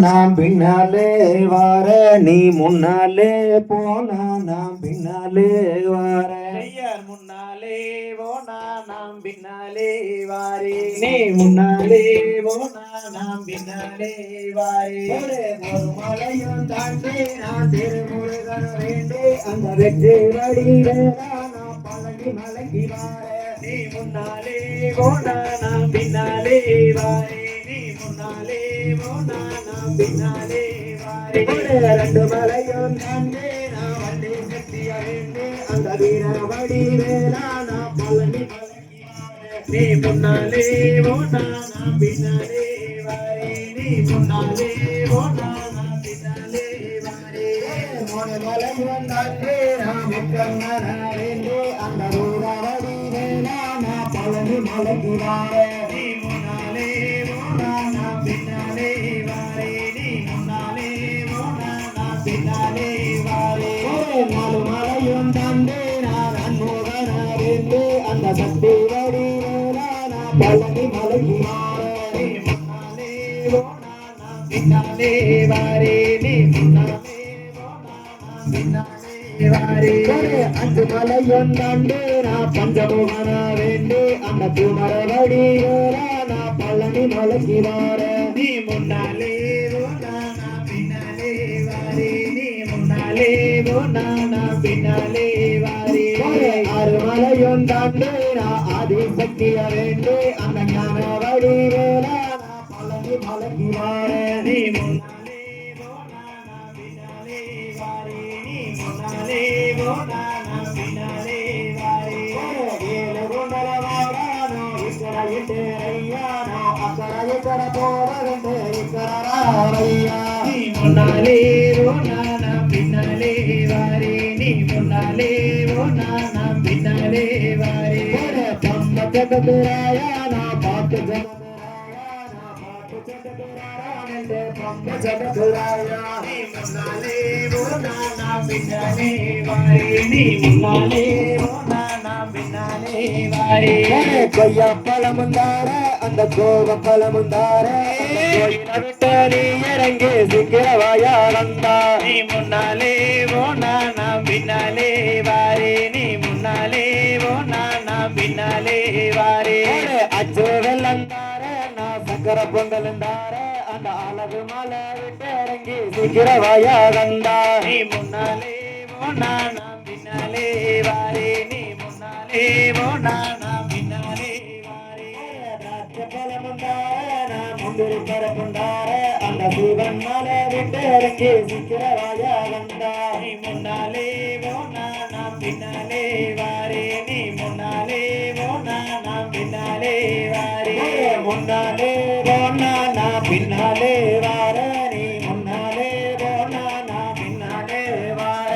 நாம் பின்னாலே வார நீ முன்னாலே போனா நாம் பின்னாலே வார. ஐயர் முன்னாலே போனா நாம் பின்னாலே வாரே. நீ முன்னாலே போனா நாம் பின்னாலே வாரே. ஒரு மலையும் தாண்டி நான் திருமுருகன் வேண்டி. அந்த வெற்றி வடிவே நான் பழனி மலைக்கு வார. நீ முன்னாலே போனா நாம் பின்னாலே வாரே. நீ முன்னாலே போனா நாம் பின்னாலே வாரே ஒரு ரெண்டு மலையும் தாண்டி நான் வண்டி சக்திய வேண்டி அந்த வீர வடிவேலா நான் பழனி மலைக்கு வார நீ முன்னாலே போனா நாம் பின்னாலே வாரே நீ முன்னாலே போனா நாம் பின்னாலே வாரே மூணு மலையும் தாண்டி நான் முக்கண்ணன வேண்டி அந்த வீர வடிவேலா நாலு மலையும் தாண்டி நான் அன்புகன அந்த சக்தி வடிவேலா நான் பழனி மலைக்கு வார நீ முன்னாலே போனா பின்னாலே வாரே. நீ முன்னாலே போனா நாம் பின்னாலே வாரே. அஞ்சு மலையும் தாண்டி நான் பஞ்சமுகன வேண்டி அந்த குமர வடிவேலா நான் பழனி மலைக்கு நீ முன்னாலே వినలేవో నానా వినలేవారి అరుమలయొందండేనా ఆది శక్తి అవేండి అన్నగాన వడివేలా పలని పలకి వారని మునలేవో పోవాలంటే ఇక్కడ రావయ్యా మునలేరు నానా ஏழு குண்டல வாடானோ இக்கட இட்டேரையானோ அக்கட இக்கட போவதுண்டு இக்கராரையா நீ முன்னாலே போனா நாம் பின்னாலே வாரே நீ முன்னாலே போனா நாம் பின்னாலே வாரே பம்ம ஜகதுராயானா பாட்டு ஜகதுராயானா பாட்டு ஜகதுராயானே பம்ம ஜகதுராயா நீ முன்னாலே போனா நாம் பின்னாலே வாரே நீ முன்னாலே போனா நாம் பின்னாலே வாரே கொய்யா பழமுந்தார அந்த கோவ பழமுந்தார கோயில விட்டு நீ இறங்கி சிக்கிறவாயா வந்தா நீ முன்னாலே ஓனா நாம் பின்னாலே வாரே நீ முன்னாலே ஓனா நாம் பின்னாலே வாரே அச்சு வெள்ளந்தார நான் சக்கர பொங்கலுந்தார அந்த அழகு மலை விட்டு இறங்கி சிக்கிறவாயா வந்தா நீ முன்னாலே ஓனா நாம் பின்னாலே வாரே நீ முன்னாலே ஓனா நாம் பின்னாலே வாரே. முந்திரி பரப்புண்டார அந்த சிவன் மலை விட்டு இறங்கி சிக்கிறவாயா வந்தா நீ முன்னாலே போனா நாம் பின்னாலே வாரே. நீ முன்னாலே போனா நாம் பின்னாலே வாரே. முன்னாலே போனா நான் பின்னாலே வார. நீ முன்னாலே போனா நான் பின்னாலே வார.